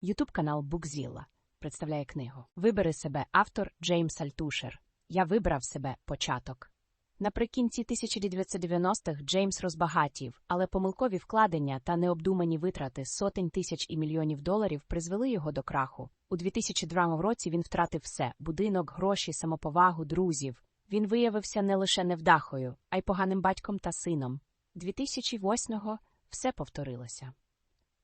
Ютуб канал Букзілла представляє книгу. Вибери себе автор Джеймс Альтушер. Я вибрав себе початок. Наприкінці 1990-х Джеймс розбагатів, але помилкові вкладення та необдумані витрати сотень тисяч і мільйонів доларів призвели його до краху. У 2002 році він втратив все будинок, гроші, самоповагу, друзів. Він виявився не лише невдахою, а й поганим батьком та сином. 2008-го все повторилося.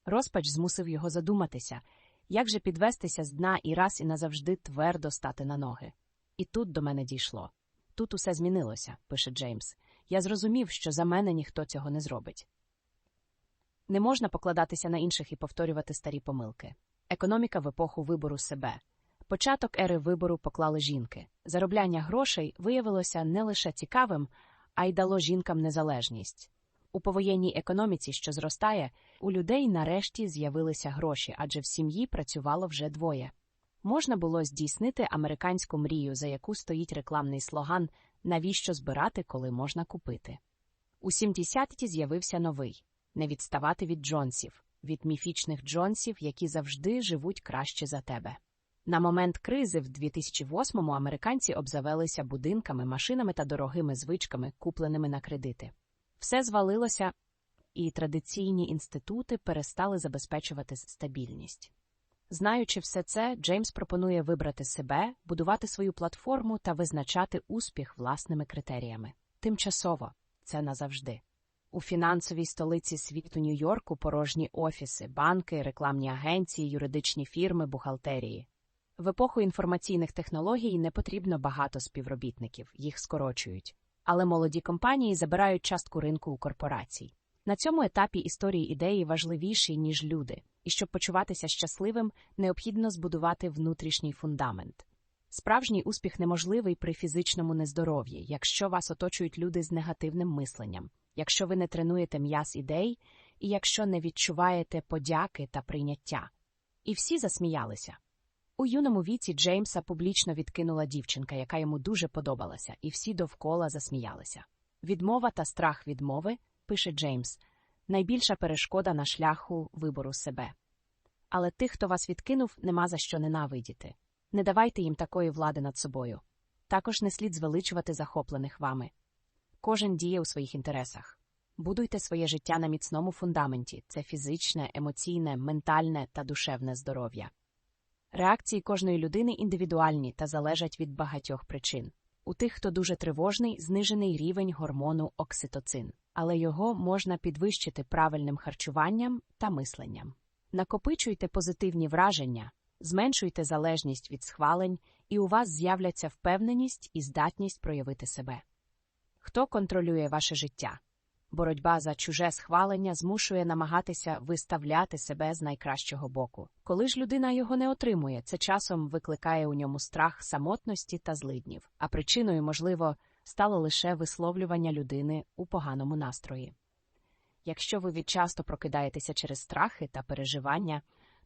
Розпач змусив його задуматися, як же підвестися з дна і раз і назавжди твердо стати на ноги. І тут до мене дійшло. Тут усе змінилося, пише Джеймс. Я зрозумів, що за мене ніхто цього не зробить. Не можна покладатися на інших і повторювати старі помилки. Економіка в епоху вибору себе. Початок ери вибору поклали жінки. Заробляння грошей виявилося не лише цікавим, а й дало жінкам незалежність. У повоєнній економіці, що зростає, у людей нарешті з'явилися гроші, адже в сім'ї працювало вже двоє. Можна було здійснити американську мрію, за яку стоїть рекламний слоган Навіщо збирати, коли можна купити. У 70-ті з'явився новий не відставати від Джонсів, від міфічних Джонсів, які завжди живуть краще за тебе. На момент кризи в 2008-му американці обзавелися будинками, машинами та дорогими звичками, купленими на кредити. Все звалилося, і традиційні інститути перестали забезпечувати стабільність. Знаючи все це, Джеймс пропонує вибрати себе, будувати свою платформу та визначати успіх власними критеріями. Тимчасово це назавжди. У фінансовій столиці світу Нью-Йорку порожні офіси, банки, рекламні агенції, юридичні фірми, бухгалтерії. В епоху інформаційних технологій не потрібно багато співробітників, їх скорочують. Але молоді компанії забирають частку ринку у корпорацій. На цьому етапі історії ідеї важливіші, ніж люди, і щоб почуватися щасливим, необхідно збудувати внутрішній фундамент. Справжній успіх неможливий при фізичному нездоров'ї, якщо вас оточують люди з негативним мисленням, якщо ви не тренуєте м'яз ідей і якщо не відчуваєте подяки та прийняття. І всі засміялися. У юному віці Джеймса публічно відкинула дівчинка, яка йому дуже подобалася, і всі довкола засміялися. Відмова та страх відмови, пише Джеймс, найбільша перешкода на шляху вибору себе. Але тих, хто вас відкинув, нема за що ненавидіти. Не давайте їм такої влади над собою. Також не слід звеличувати захоплених вами. Кожен діє у своїх інтересах. Будуйте своє життя на міцному фундаменті це фізичне, емоційне, ментальне та душевне здоров'я. Реакції кожної людини індивідуальні та залежать від багатьох причин. У тих, хто дуже тривожний, знижений рівень гормону окситоцин, але його можна підвищити правильним харчуванням та мисленням. Накопичуйте позитивні враження, зменшуйте залежність від схвалень, і у вас з'являться впевненість і здатність проявити себе. Хто контролює ваше життя? Боротьба за чуже схвалення змушує намагатися виставляти себе з найкращого боку. Коли ж людина його не отримує, це часом викликає у ньому страх самотності та злиднів, а причиною, можливо, стало лише висловлювання людини у поганому настрої. Якщо ви відчасто прокидаєтеся через страхи та переживання,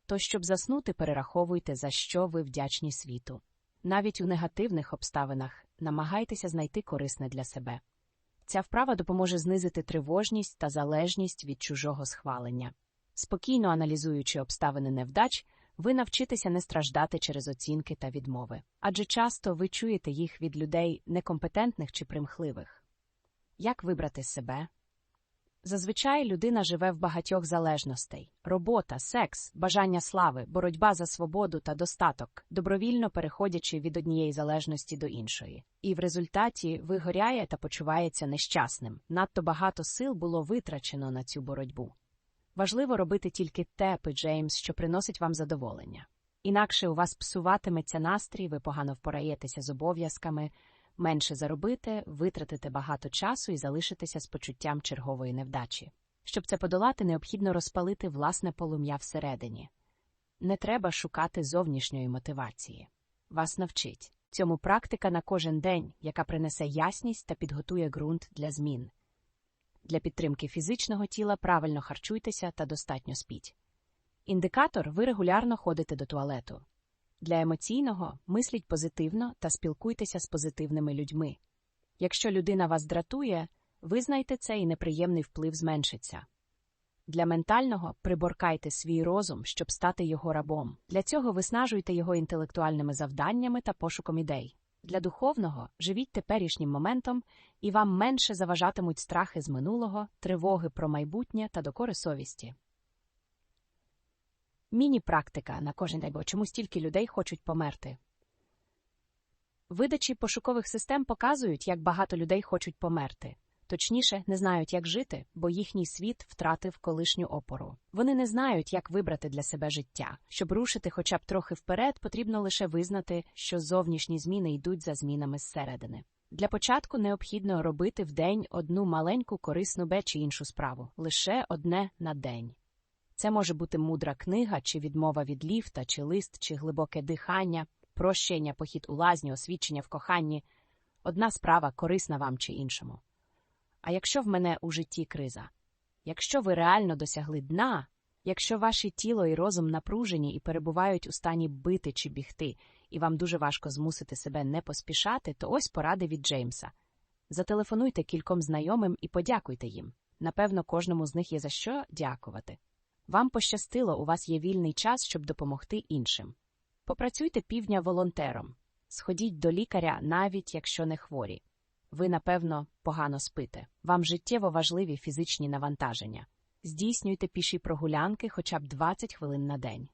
то щоб заснути, перераховуйте, за що ви вдячні світу. Навіть у негативних обставинах намагайтеся знайти корисне для себе. Ця вправа допоможе знизити тривожність та залежність від чужого схвалення. Спокійно аналізуючи обставини невдач, ви навчитеся не страждати через оцінки та відмови, адже часто ви чуєте їх від людей некомпетентних чи примхливих. Як вибрати себе? Зазвичай людина живе в багатьох залежностей робота, секс, бажання слави, боротьба за свободу та достаток, добровільно переходячи від однієї залежності до іншої. І в результаті вигоряє та почувається нещасним. Надто багато сил було витрачено на цю боротьбу. Важливо робити тільки те, Джеймс, що приносить вам задоволення. Інакше у вас псуватиметься настрій, ви погано впораєтеся з обов'язками менше заробити, витратити багато часу і залишитися з почуттям чергової невдачі. Щоб це подолати, необхідно розпалити власне полум'я всередині. Не треба шукати зовнішньої мотивації. Вас навчить цьому практика на кожен день, яка принесе ясність та підготує ґрунт для змін. Для підтримки фізичного тіла правильно харчуйтеся та достатньо спіть. Індикатор ви регулярно ходите до туалету. Для емоційного мисліть позитивно та спілкуйтеся з позитивними людьми. Якщо людина вас дратує, визнайте це і неприємний вплив зменшиться. Для ментального приборкайте свій розум, щоб стати його рабом. Для цього виснажуйте його інтелектуальними завданнями та пошуком ідей. Для духовного живіть теперішнім моментом, і вам менше заважатимуть страхи з минулого, тривоги про майбутнє та докори совісті. Міні-практика на кожен день, бо чому стільки людей хочуть померти. Видачі пошукових систем показують, як багато людей хочуть померти. Точніше, не знають, як жити, бо їхній світ втратив колишню опору. Вони не знають, як вибрати для себе життя. Щоб рушити хоча б трохи вперед, потрібно лише визнати, що зовнішні зміни йдуть за змінами зсередини. Для початку необхідно робити в день одну маленьку корисну бе чи іншу справу лише одне на день. Це може бути мудра книга, чи відмова від ліфта, чи лист, чи глибоке дихання, прощення, похід у лазню, освідчення в коханні одна справа корисна вам чи іншому. А якщо в мене у житті криза, якщо ви реально досягли дна, якщо ваше тіло і розум напружені і перебувають у стані бити чи бігти, і вам дуже важко змусити себе не поспішати, то ось поради від Джеймса. Зателефонуйте кільком знайомим і подякуйте їм. Напевно, кожному з них є за що дякувати. Вам пощастило, у вас є вільний час, щоб допомогти іншим. Попрацюйте півдня волонтером, сходіть до лікаря, навіть якщо не хворі. Ви, напевно, погано спите. Вам життєво важливі фізичні навантаження. Здійснюйте піші прогулянки хоча б 20 хвилин на день.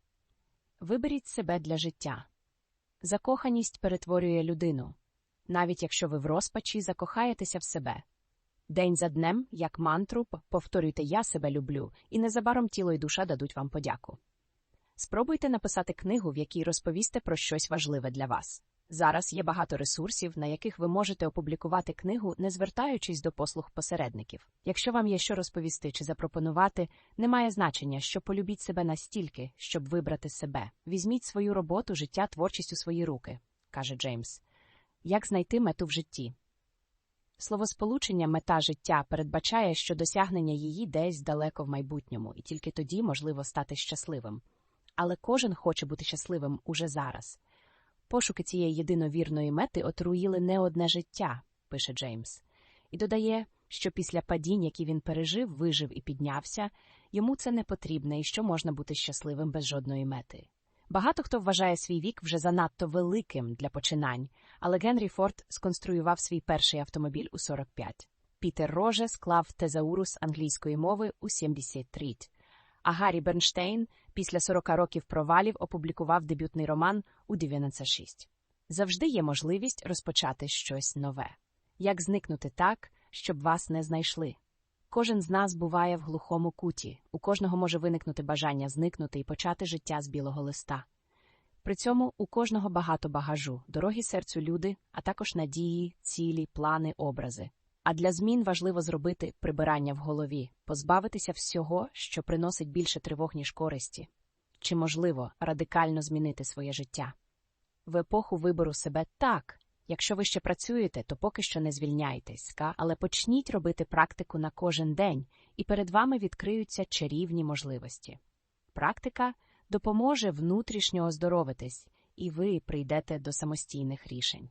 Виберіть себе для життя. Закоханість перетворює людину. Навіть якщо ви в розпачі закохаєтеся в себе. День за днем, як мантру, повторюйте Я себе люблю, і незабаром тіло і душа дадуть вам подяку. Спробуйте написати книгу, в якій розповісте про щось важливе для вас. Зараз є багато ресурсів, на яких ви можете опублікувати книгу, не звертаючись до послуг посередників. Якщо вам є що розповісти чи запропонувати, немає значення, що полюбіть себе настільки, щоб вибрати себе. Візьміть свою роботу, життя, творчість у свої руки, каже Джеймс. Як знайти мету в житті? Словосполучення мета життя передбачає, що досягнення її десь далеко в майбутньому, і тільки тоді можливо стати щасливим. Але кожен хоче бути щасливим уже зараз. Пошуки цієї єдиновірної мети отруїли не одне життя, пише Джеймс, і додає, що після падінь, які він пережив, вижив і піднявся, йому це не потрібне і що можна бути щасливим без жодної мети. Багато хто вважає свій вік вже занадто великим для починань, але Генрі Форд сконструював свій перший автомобіль у 45. Пітер Роже склав тезаурус англійської мови у 73. А Гаррі Бернштейн після 40 років провалів опублікував дебютний роман у 96. Завжди є можливість розпочати щось нове. Як зникнути так, щоб вас не знайшли? Кожен з нас буває в глухому куті, у кожного може виникнути бажання зникнути і почати життя з білого листа. При цьому у кожного багато багажу, дорогі серцю люди, а також надії, цілі, плани, образи. А для змін важливо зробити прибирання в голові, позбавитися всього, що приносить більше тривог, ніж користі, чи можливо радикально змінити своє життя. В епоху вибору себе так. Якщо ви ще працюєте, то поки що не звільняйтесь, але почніть робити практику на кожен день, і перед вами відкриються чарівні можливості. Практика допоможе внутрішньо оздоровитись, і ви прийдете до самостійних рішень.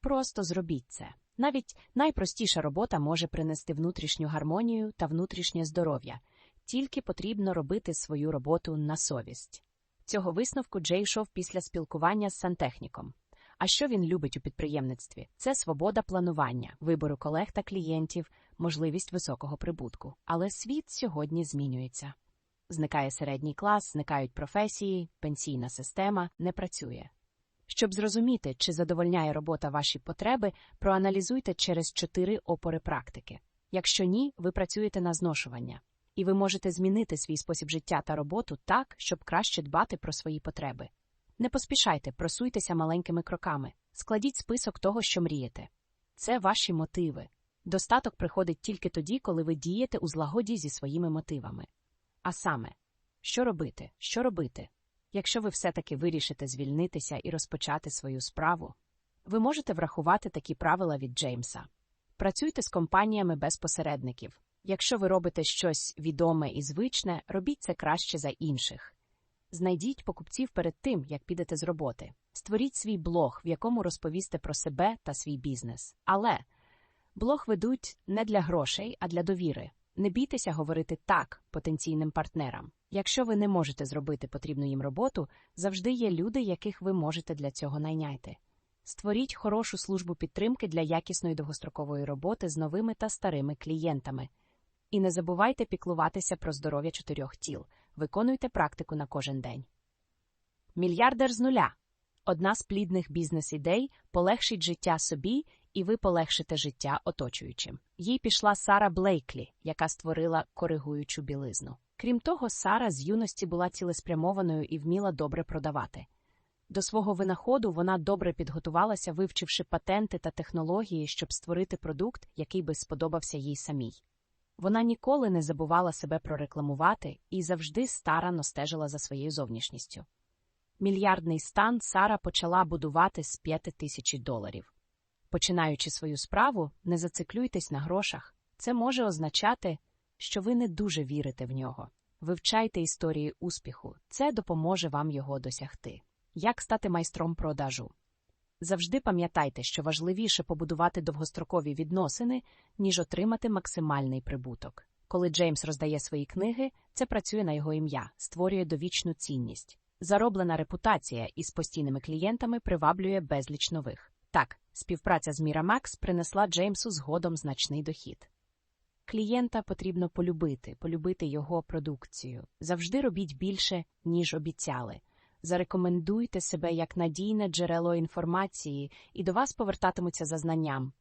Просто зробіть це. Навіть найпростіша робота може принести внутрішню гармонію та внутрішнє здоров'я, тільки потрібно робити свою роботу на совість. Цього висновку Джей йшов після спілкування з сантехніком. А що він любить у підприємництві? Це свобода планування, вибору колег та клієнтів, можливість високого прибутку. Але світ сьогодні змінюється. Зникає середній клас, зникають професії, пенсійна система не працює. Щоб зрозуміти, чи задовольняє робота ваші потреби, проаналізуйте через чотири опори практики. Якщо ні, ви працюєте на зношування, і ви можете змінити свій спосіб життя та роботу так, щоб краще дбати про свої потреби. Не поспішайте, просуйтеся маленькими кроками, складіть список того, що мрієте. Це ваші мотиви. Достаток приходить тільки тоді, коли ви дієте у злагоді зі своїми мотивами. А саме, що робити, що робити? Якщо ви все-таки вирішите звільнитися і розпочати свою справу, ви можете врахувати такі правила від Джеймса. Працюйте з компаніями без посередників. Якщо ви робите щось відоме і звичне, робіть це краще за інших. Знайдіть покупців перед тим, як підете з роботи. Створіть свій блог, в якому розповісте про себе та свій бізнес. Але блог ведуть не для грошей, а для довіри. Не бійтеся говорити так потенційним партнерам. Якщо ви не можете зробити потрібну їм роботу, завжди є люди, яких ви можете для цього найняти. Створіть хорошу службу підтримки для якісної довгострокової роботи з новими та старими клієнтами. І не забувайте піклуватися про здоров'я чотирьох тіл. Виконуйте практику на кожен день. Мільярдер з нуля. Одна з плідних бізнес-ідей полегшить життя собі, і ви полегшите життя оточуючим. Їй пішла Сара Блейклі, яка створила коригуючу білизну. Крім того, Сара з юності була цілеспрямованою і вміла добре продавати. До свого винаходу вона добре підготувалася, вивчивши патенти та технології, щоб створити продукт, який би сподобався їй самій. Вона ніколи не забувала себе прорекламувати і завжди старано стежила за своєю зовнішністю. Мільярдний стан Сара почала будувати з 5 тисяч доларів. Починаючи свою справу, не зациклюйтесь на грошах. Це може означати, що ви не дуже вірите в нього. Вивчайте історії успіху, це допоможе вам його досягти. Як стати майстром продажу? Завжди пам'ятайте, що важливіше побудувати довгострокові відносини, ніж отримати максимальний прибуток. Коли Джеймс роздає свої книги, це працює на його ім'я, створює довічну цінність. Зароблена репутація із постійними клієнтами приваблює безліч нових. Так, співпраця з Miramax принесла Джеймсу згодом значний дохід. Клієнта потрібно полюбити, полюбити його продукцію. Завжди робіть більше, ніж обіцяли. Зарекомендуйте себе як надійне джерело інформації, і до вас повертатимуться за знанням.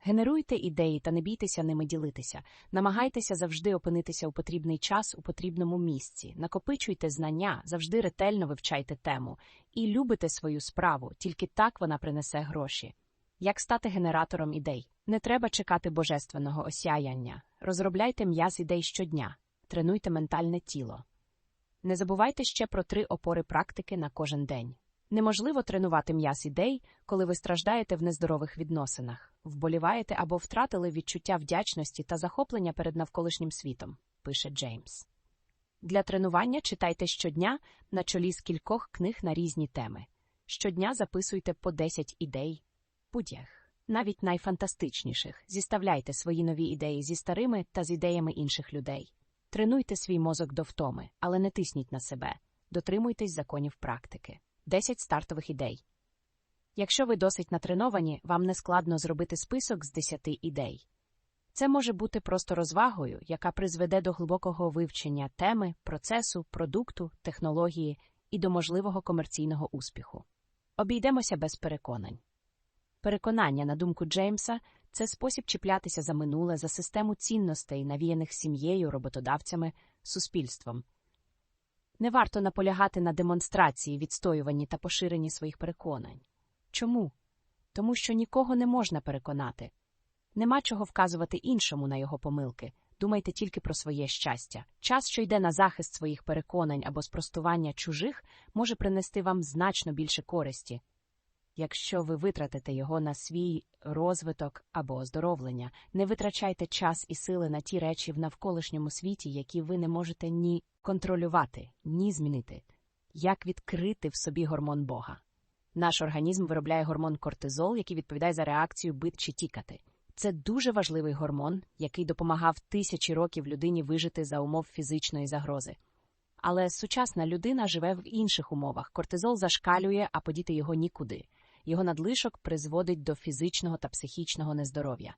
Генеруйте ідеї та не бійтеся ними ділитися. Намагайтеся завжди опинитися у потрібний час у потрібному місці. Накопичуйте знання, завжди ретельно вивчайте тему і любите свою справу, тільки так вона принесе гроші. Як стати генератором ідей? Не треба чекати божественного осяяння. Розробляйте м'яз ідей щодня, тренуйте ментальне тіло. Не забувайте ще про три опори практики на кожен день. Неможливо тренувати м'яз ідей, коли ви страждаєте в нездорових відносинах, вболіваєте або втратили відчуття вдячності та захоплення перед навколишнім світом, пише Джеймс. Для тренування читайте щодня на чолі з кількох книг на різні теми. Щодня записуйте по 10 ідей, будь-як, навіть найфантастичніших. Зіставляйте свої нові ідеї зі старими та з ідеями інших людей. Тренуйте свій мозок до втоми, але не тисніть на себе. Дотримуйтесь законів практики. 10 стартових ідей. Якщо ви досить натреновані, вам не складно зробити список з 10 ідей. Це може бути просто розвагою, яка призведе до глибокого вивчення теми, процесу, продукту, технології і до можливого комерційного успіху. Обійдемося без переконань. Переконання, на думку Джеймса, це спосіб чіплятися за минуле, за систему цінностей, навіяних сім'єю, роботодавцями, суспільством. Не варто наполягати на демонстрації, відстоюванні та поширенні своїх переконань. Чому? Тому що нікого не можна переконати. Нема чого вказувати іншому на його помилки. Думайте тільки про своє щастя. Час, що йде на захист своїх переконань або спростування чужих, може принести вам значно більше користі, якщо ви витратите його на свій розвиток або оздоровлення, не витрачайте час і сили на ті речі в навколишньому світі, які ви не можете ні контролювати, ні змінити. Як відкрити в собі гормон Бога? Наш організм виробляє гормон кортизол, який відповідає за реакцію бит чи тікати. Це дуже важливий гормон, який допомагав тисячі років людині вижити за умов фізичної загрози. Але сучасна людина живе в інших умовах. Кортизол зашкалює, а подіти його нікуди його надлишок призводить до фізичного та психічного нездоров'я.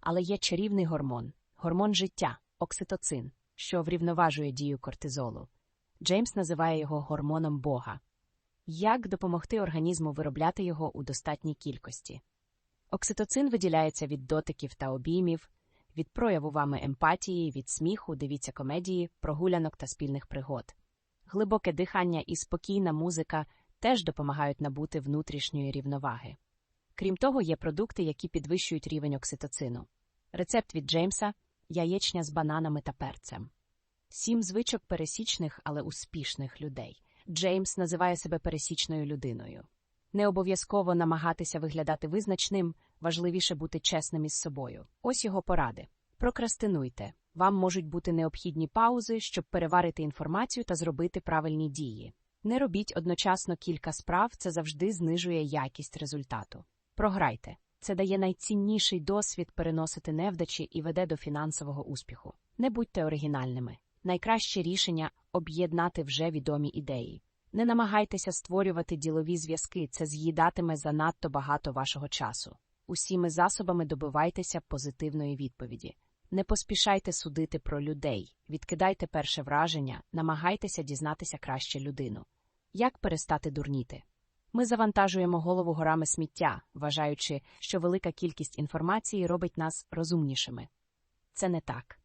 Але є чарівний гормон гормон життя, окситоцин, що врівноважує дію кортизолу. Джеймс називає його гормоном Бога. Як допомогти організму виробляти його у достатній кількості? Окситоцин виділяється від дотиків та обіймів, від прояву вами емпатії, від сміху, дивіться комедії, прогулянок та спільних пригод. Глибоке дихання і спокійна музика теж допомагають набути внутрішньої рівноваги. Крім того, є продукти, які підвищують рівень окситоцину. Рецепт від Джеймса яєчня з бананами та перцем. Сім звичок пересічних, але успішних людей. Джеймс називає себе пересічною людиною. Не обов'язково намагатися виглядати визначним, важливіше бути чесним із собою. Ось його поради. Прокрастинуйте. Вам можуть бути необхідні паузи, щоб переварити інформацію та зробити правильні дії. Не робіть одночасно кілька справ, це завжди знижує якість результату. Програйте. Це дає найцінніший досвід переносити невдачі і веде до фінансового успіху. Не будьте оригінальними. Найкраще рішення об'єднати вже відомі ідеї. Не намагайтеся створювати ділові зв'язки, це з'їдатиме занадто багато вашого часу. Усіми засобами добивайтеся позитивної відповіді. Не поспішайте судити про людей, відкидайте перше враження, намагайтеся дізнатися краще людину. Як перестати дурніти? Ми завантажуємо голову горами сміття, вважаючи, що велика кількість інформації робить нас розумнішими. Це не так.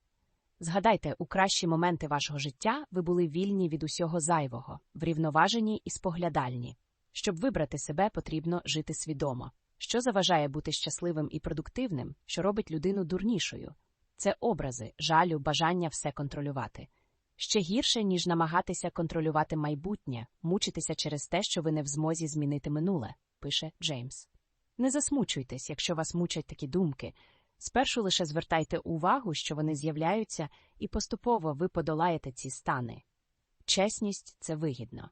Згадайте, у кращі моменти вашого життя ви були вільні від усього зайвого, врівноважені і споглядальні. Щоб вибрати себе, потрібно жити свідомо. Що заважає бути щасливим і продуктивним, що робить людину дурнішою? Це образи, жалю, бажання все контролювати. Ще гірше, ніж намагатися контролювати майбутнє, мучитися через те, що ви не в змозі змінити минуле, пише Джеймс. Не засмучуйтесь, якщо вас мучать такі думки. Спершу лише звертайте увагу, що вони з'являються, і поступово ви подолаєте ці стани. Чесність це вигідно.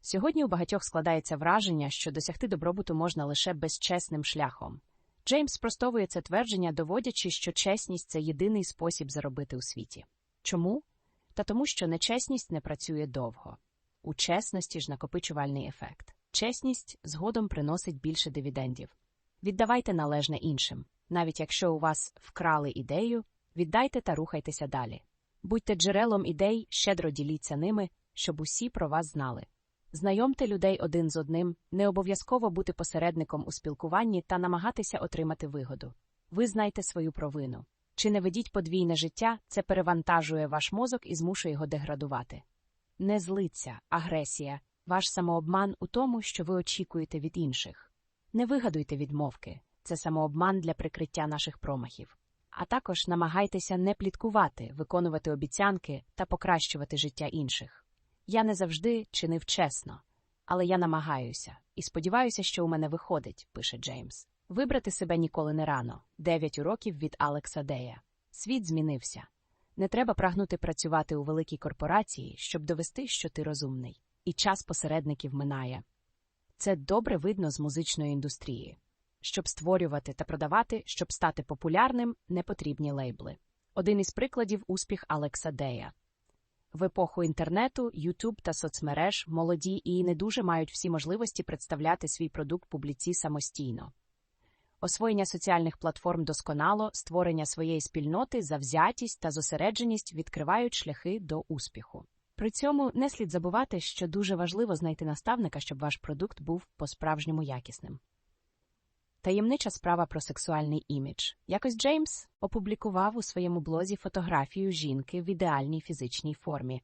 Сьогодні у багатьох складається враження, що досягти добробуту можна лише безчесним шляхом. Джеймс спростовує це твердження, доводячи, що чесність це єдиний спосіб заробити у світі. Чому? Та тому, що нечесність не працює довго. У чесності ж накопичувальний ефект. Чесність згодом приносить більше дивідендів. Віддавайте належне іншим. Навіть якщо у вас вкрали ідею, віддайте та рухайтеся далі. Будьте джерелом ідей, щедро діліться ними, щоб усі про вас знали. Знайомте людей один з одним, не обов'язково бути посередником у спілкуванні та намагатися отримати вигоду. Визнайте свою провину. Чи не ведіть подвійне життя, це перевантажує ваш мозок і змушує його деградувати. Не злиться, агресія, ваш самообман у тому, що ви очікуєте від інших. Не вигадуйте відмовки, це самообман для прикриття наших промахів. А також намагайтеся не пліткувати, виконувати обіцянки та покращувати життя інших. Я не завжди чинив чесно, але я намагаюся і сподіваюся, що у мене виходить, пише Джеймс. Вибрати себе ніколи не рано. Дев'ять уроків від Алекса Дея. Світ змінився. Не треба прагнути працювати у великій корпорації, щоб довести, що ти розумний. І час посередників минає. Це добре видно з музичної індустрії. Щоб створювати та продавати, щоб стати популярним, не потрібні лейбли. Один із прикладів успіх Алекса Дея. В епоху інтернету, Ютуб та соцмереж молоді і не дуже мають всі можливості представляти свій продукт публіці самостійно. Освоєння соціальних платформ досконало, створення своєї спільноти, завзятість та зосередженість відкривають шляхи до успіху. При цьому не слід забувати, що дуже важливо знайти наставника, щоб ваш продукт був по-справжньому якісним. Таємнича справа про сексуальний імідж. Якось Джеймс опублікував у своєму блозі фотографію жінки в ідеальній фізичній формі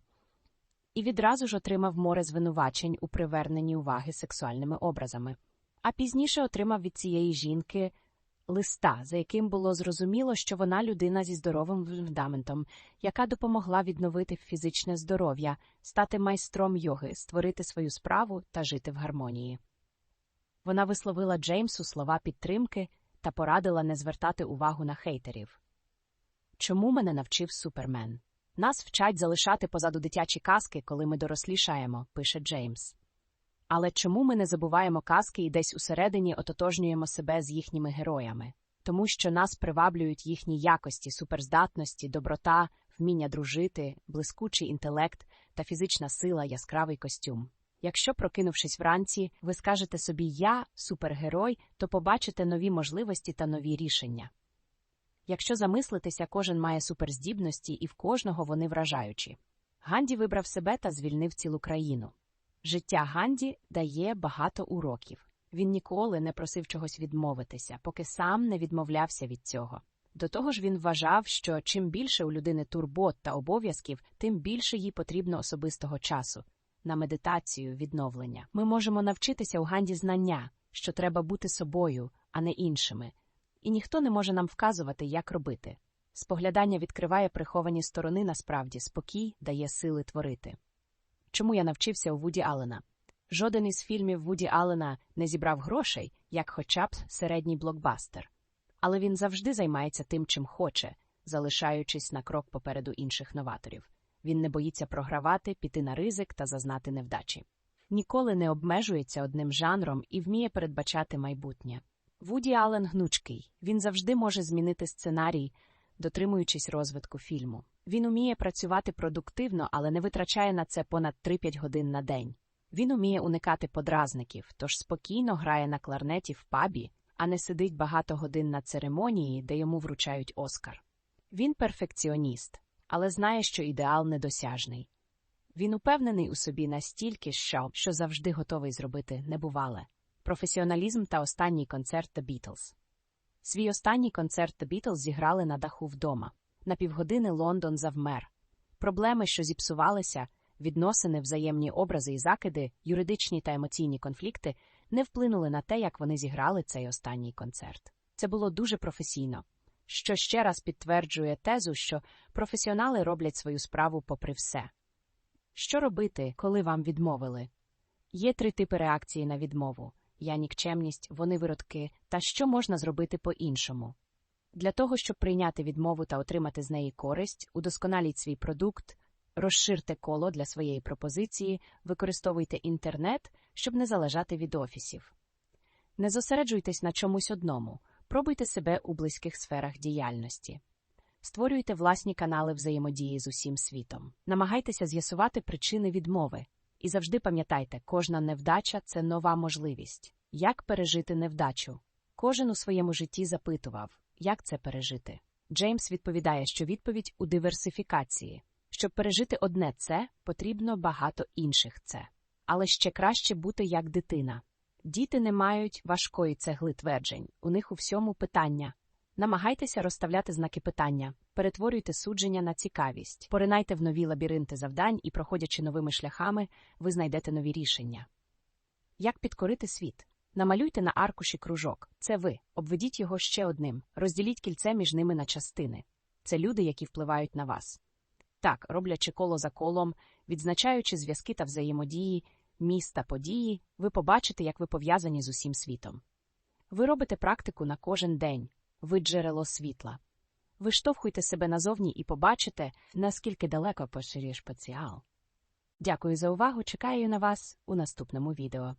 і відразу ж отримав море звинувачень у приверненні уваги сексуальними образами, а пізніше отримав від цієї жінки листа, за яким було зрозуміло, що вона людина зі здоровим фундаментом, яка допомогла відновити фізичне здоров'я, стати майстром йоги, створити свою справу та жити в гармонії. Вона висловила Джеймсу слова підтримки та порадила не звертати увагу на хейтерів. Чому мене навчив супермен? Нас вчать залишати позаду дитячі казки, коли ми дорослішаємо, пише Джеймс. Але чому ми не забуваємо казки і десь усередині ототожнюємо себе з їхніми героями? Тому що нас приваблюють їхні якості, суперздатності, доброта, вміння дружити, блискучий інтелект та фізична сила, яскравий костюм. Якщо, прокинувшись вранці, ви скажете собі Я супергерой, то побачите нові можливості та нові рішення. Якщо замислитися, кожен має суперздібності, і в кожного вони вражаючі. Ганді вибрав себе та звільнив цілу країну. Життя Ганді дає багато уроків. Він ніколи не просив чогось відмовитися, поки сам не відмовлявся від цього. До того ж, він вважав, що чим більше у людини турбот та обов'язків, тим більше їй потрібно особистого часу на медитацію, відновлення. Ми можемо навчитися у Ганді знання, що треба бути собою, а не іншими, і ніхто не може нам вказувати, як робити. Споглядання відкриває приховані сторони насправді, спокій дає сили творити. Чому я навчився у Вуді Аллена? Жоден із фільмів Вуді Аллена не зібрав грошей, як хоча б середній блокбастер, але він завжди займається тим, чим хоче, залишаючись на крок попереду інших новаторів. Він не боїться програвати, піти на ризик та зазнати невдачі. Ніколи не обмежується одним жанром і вміє передбачати майбутнє. Вуді Аллен гнучкий. Він завжди може змінити сценарій, дотримуючись розвитку фільму. Він уміє працювати продуктивно, але не витрачає на це понад 3-5 годин на день. Він уміє уникати подразників, тож спокійно грає на кларнеті в пабі, а не сидить багато годин на церемонії, де йому вручають Оскар. Він перфекціоніст, але знає, що ідеал недосяжний. Він упевнений у собі настільки, що, що завжди готовий зробити небувале. Професіоналізм та останній концерт The Beatles. Свій останній концерт The Beatles зіграли на даху вдома. На півгодини Лондон завмер. Проблеми, що зіпсувалися, відносини, взаємні образи і закиди, юридичні та емоційні конфлікти не вплинули на те, як вони зіграли цей останній концерт. Це було дуже професійно, що ще раз підтверджує тезу, що професіонали роблять свою справу попри все. Що робити, коли вам відмовили? Є три типи реакції на відмову: я нікчемність, вони виродки, та що можна зробити по-іншому. Для того, щоб прийняти відмову та отримати з неї користь, удосконаліть свій продукт, розширте коло для своєї пропозиції, використовуйте інтернет, щоб не залежати від офісів. Не зосереджуйтесь на чомусь одному, пробуйте себе у близьких сферах діяльності. Створюйте власні канали взаємодії з усім світом. Намагайтеся з'ясувати причини відмови. І завжди пам'ятайте, кожна невдача це нова можливість. Як пережити невдачу? Кожен у своєму житті запитував, як це пережити. Джеймс відповідає, що відповідь у диверсифікації. Щоб пережити одне це, потрібно багато інших це. Але ще краще бути як дитина. Діти не мають важкої цегли тверджень, у них у всьому питання. Намагайтеся розставляти знаки питання, перетворюйте судження на цікавість, поринайте в нові лабіринти завдань і, проходячи новими шляхами, ви знайдете нові рішення. Як підкорити світ? Намалюйте на аркуші кружок. Це ви. Обведіть його ще одним. Розділіть кільце між ними на частини. Це люди, які впливають на вас. Так, роблячи коло за колом, відзначаючи зв'язки та взаємодії, міста, події, ви побачите, як ви пов'язані з усім світом. Ви робите практику на кожен день. Ви джерело світла. Виштовхуйте себе назовні і побачите, наскільки далеко поширюєш потенціал. Дякую за увагу. Чекаю на вас у наступному відео.